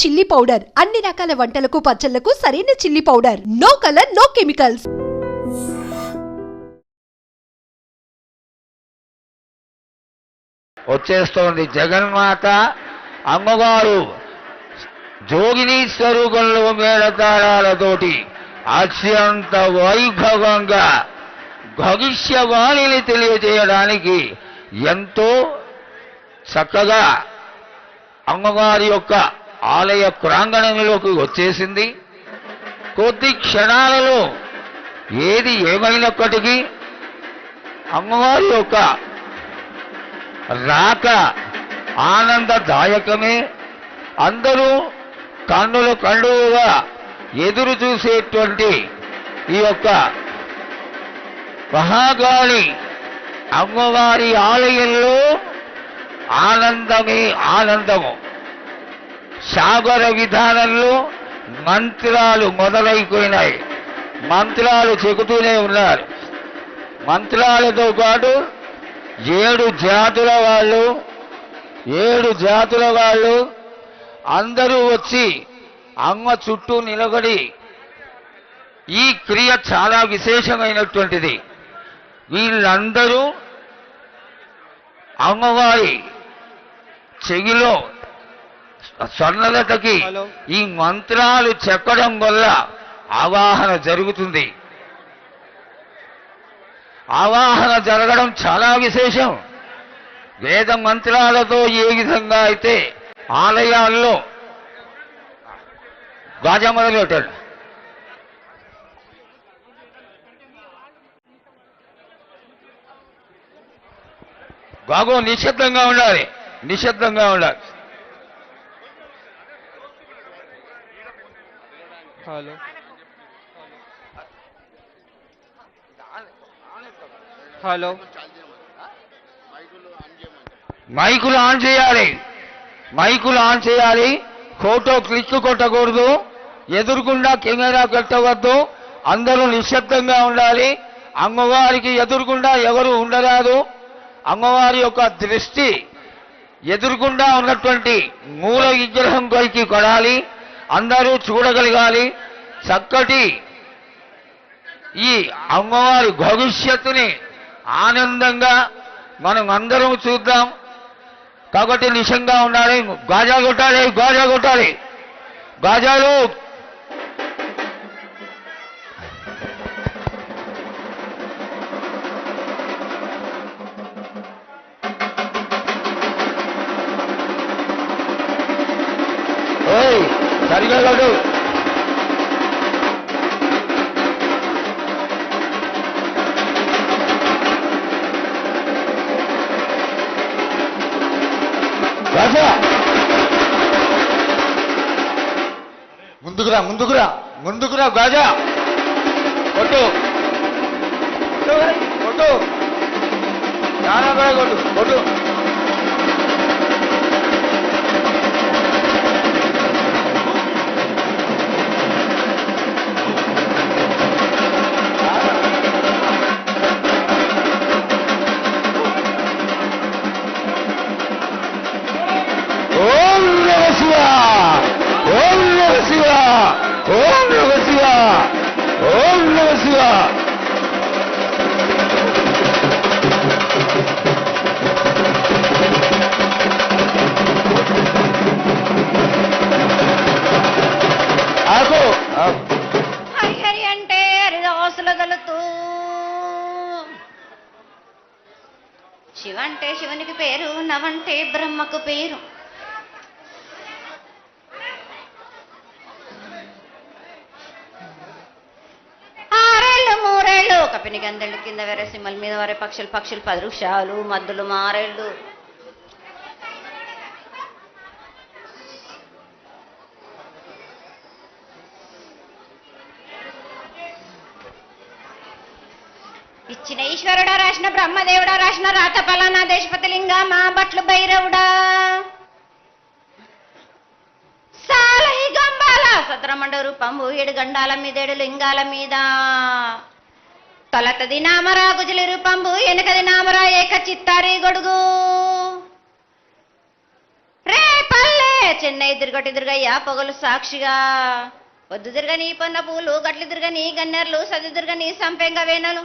Chilli powder. అన్ని రకాల వంటలకు పచ్చళ్ళకు సరైన chilli powder. No colour no chemicals. వచ్చేస్తోంది జగన్మాత అమ్మగారు. జోగిని స్వరూపంలో మేళతాళాలతోటి అత్యంత వైభవంగా భవిష్యవాణిని తెలియజేయడానికి ఎంతో చక్కగా అమ్మవారి యొక్క ఆలయ ప్రాంగణంలోకి వచ్చేసింది. కొద్ది క్షణాలలో ఏది ఏమైనప్పటికీ అమ్మవారి యొక్క రాక ఆనందదాయకమే. అందరూ కన్నుల కండువుగా ఎదురు చూసేటువంటి ఈ యొక్క మహాగాళి అమ్మవారి ఆలయంలో ఆనందమే ఆనందము. సాగర విధానంలో మంత్రాలు మొదలైపోయినాయి. మంత్రాలు చెబుతూనే ఉన్నారు. మంత్రాలతో పాటు ఏడు జాతుల వాళ్ళు ఏడు జాతుల వాళ్ళు అందరూ వచ్చి అమ్మ చుట్టూ నిలబడి ఈ క్రియ చాలా విశేషమైనటువంటిది. వీళ్ళందరూ అమ్మవారి చెవిలో స్వర్ణలతకి ఈ మంత్రాలు చెప్పడం వల్ల ఆవాహన జరుగుతుంది. ఆవాహన జరగడం చాలా విశేషం. వేద మంత్రాలతో ఏ విధంగా అయితే ఆలయాల్లో గాజా మొదలు పెట్టాడు బాగో నిశ్శబ్దంగా ఉండాలి. నిశ్శబ్దంగా ఉండాలి. హలో హలో మైకులు ఆన్ చేయాలి మైకులు ఆన్ చేయాలి ఫోటో క్లిక్ కొట్టకూడదు. ఎదురుకుండా కెమెరా పెట్టవద్దు. అందరూ నిశ్శబ్దంగా ఉండాలి. అమ్మవారికి ఎదురుకుండా ఎవరు ఉండరాదు. అమ్మవారి యొక్క దృష్టి ఎదురుకుండా ఉన్నటువంటి మూల విగ్రహం పైకి కొడాలి. అందరూ చూడగలగాలి. చక్కటి ఈ అమ్మవారి భవిష్యత్తుని ఆనందంగా మనం అందరం చూద్దాం. కాబట్టి నిశంగా ఉండాలి. గాజా కొట్టాలి గాజా కొట్టాలి. గాజాలు ముందుకురా ముందుకురా గాజా. కొట్టు. కొట్టు. చాలా కూడా కొట్టు కొట్టు. శివ అంటే శివునికి పేరు నవంటే బ్రహ్మకు పేరు. ఆరేళ్ళు మూరేళ్ళు కపిని గందెళ్ళు కింద వేరే సింహల మీద వరే పక్షులు పక్షులు పది వృక్షాలు మద్దులు మారేళ్ళు. ఈశ్వరుడా రాసిన బ్రహ్మదేవుడా రాసిన రాత పలానా దేశపతిలింగ మా బట్లు భైరవుడా. సాలహి గంబాల సత్రమండ రూపంబు ఏడు గండాల మీదేడు లింగాల మీద. తొలతది నామరా గుజలి రూపంబు వెనకది నామరా ఏక చిత్తారి గొడుగు. రే పల్లె చెన్నై తిరగటి దుర్గయ్య పొగలు సాక్షిగా. పొద్దు తిరగని పొన్న పూలు గట్లు తిరగని గన్నెర్లు సది తిరగని సంపెంగ వేనలు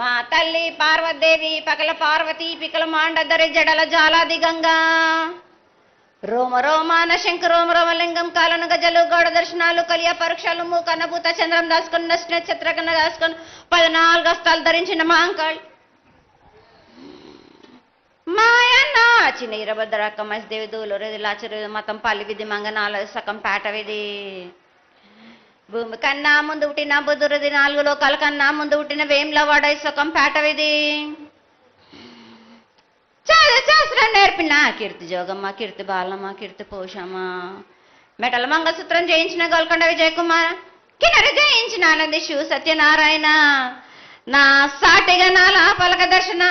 మా తల్లి పార్వదేవి పకల పార్వతి పికల మాండదరి జడల జాలాది గంగా. రోమ రోమాన శంఖ రోమ రోమలింగం కాలను గజలు గోడ దర్శనాలు కలియ పరీక్షలు మూకన్నభూత చంద్రం దాసుకుని నష్ట చిత్రకన్న దాసుకుని పద్నాలుగు హస్తాలు ధరించిన మాంకాళ్ మాయన్న చిన్న ఇరభద్రక్క మసిదేవి రెది లాచరు మతం పల్లి విధి మంగనాల సకం పేట విధి. భూమి కన్నా ముందు పుట్టిన బుధురది నాలుగు లోకాల కన్నా ముందు పుట్టిన వేమ్లవాడ సుఖం పాటవిది. చాలా శాస్త్రం నేర్పిన. కీర్తి జోగమ్మ కీర్తి బాలమ్మ కీర్తి పోషమ్మ. మెటల మంగళసూత్రం జయించిన గోల్కొండ విజయకుమార్ కిన్నర జయించిన ఆనందిషు సత్యనారాయణ. నా సాటిగా నా పలక దర్శన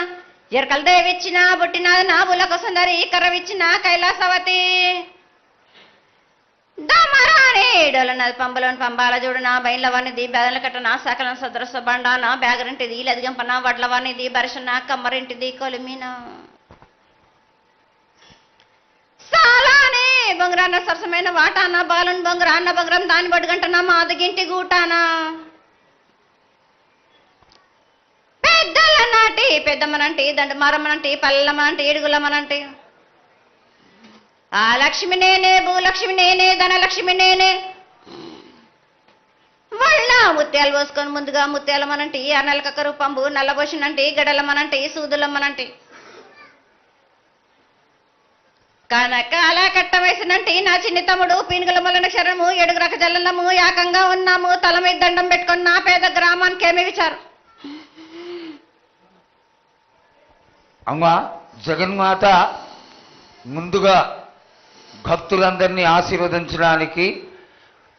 ఎరకల దేవిచ్చిన బుట్టిన నా బులక సుందరి కర్రవిచ్చిన కైలాసవతి. దమరాణి డొలనది పంబలోని పంబాల చూడు నా బయల వనిది బెదల కట్ట నా సకలం సదృశ బండ నా బ్యాగరింటిది లదిగంపన వడ్ల వనిది బరసన కమ్మరింటిది కొలిమిన. సాలానే బొంగరాన్న సరసమైన వాటాన బాలుని బొంగరాన్న బొంగరం దాని బడుగంటన మాదగింటి గూటాన. పెద్దల నాటి పెద్దమ్మనంటి దండమారమ్మనంటి పల్లెమ్మనంటి ఏడుగులమ్మనంటి. ఆ లక్ష్మి నేనే భూలక్ష్మి నేనే ధనలక్ష్మి నేనే. వాళ్ళ ముత్యాలు పోసుకొని ముందుగా ముత్యాలమ్మనంటి ఆ నెలకక్క రూపంబు నల్లబోసినంటి గడలమ్మనంటి సూదులమ్మనంటి కనకాల కట్ట వయసునంటి నా చిన్ని తమ్ముడు పీనుగుల మొలన శరణము ఎడుగు రక జల్లము ఏకంగా ఉన్నాము తల మీద దండం పెట్టుకొని నా పేద గ్రామానికి ఏమి విచారం? అమ్మా జగన్మాత ముందుగా భక్తులందరినీ ఆశీర్వదించడానికి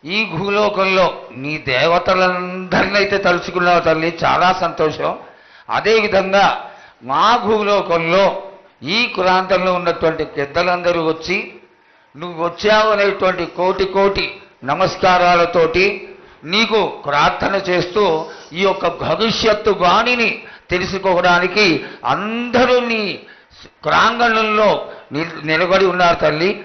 ఈ భూలోకంలో నీ దేవతలందరినీ అయితే తలుచుకున్నావు తల్లి. చాలా సంతోషం. అదేవిధంగా మా భూలోకంలో ఈ కులాంతంలో ఉన్నటువంటి పెద్దలందరూ వచ్చి నువ్వు వచ్చావు అనేటువంటి కోటి కోటి నమస్కారాలతోటి నీకు ప్రార్థన చేస్తూ ఈ యొక్క భవిష్యత్తు బాణిని తెలుసుకోవడానికి అందరూ నీ ప్రాంగణంలో నిలబడి ఉన్నారు తల్లి.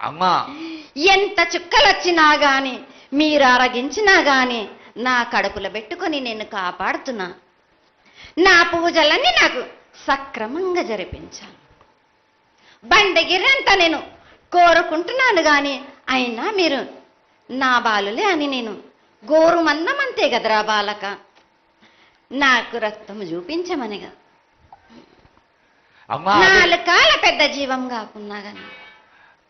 అమ్మా. ఎంత చుక్కలు వచ్చినా గాని మీరు అరగించినా గాని నా కడుపులో పెట్టుకొని నేను కాపాడుతున్నా. నా పూజలన్నీ నాకు సక్రమంగా జరిపించాలి బండగిరంతా నేను కోరుకుంటున్నాను గాని అయినా మీరు నా బాలులే అని నేను గోరు మందం అంతే కదరా బాలక. నాకు రక్తం చూపించమనిగా. నాలుగు కాల పెద్ద జీవం కాకున్నా గాని.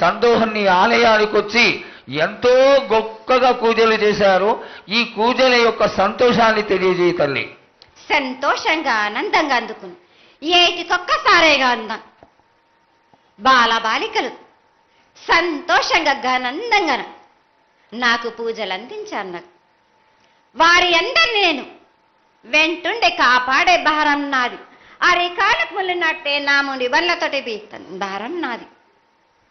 సందోహన్ని ఆలయానికి వచ్చి ఎంతో గొప్పగా పూజలు చేశారు. ఈ పూజల యొక్క సంతోషాన్ని తెలియజేయ తల్లి. సంతోషంగా ఆనందంగా అందుకుని. ఏటికొక్కసారేగా అందాం. బాల బాలికలు సంతోషంగా ఘనందంగా. నాకు పూజలు అందించారు నాకు. వారి అందరిని నేను వెంటుండే కాపాడే భారం నాది. అరికాలకు ముళ్ళినట్టే నా ముడి వల్లతోటి బీస్తాను భారం నాది.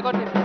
Luego te...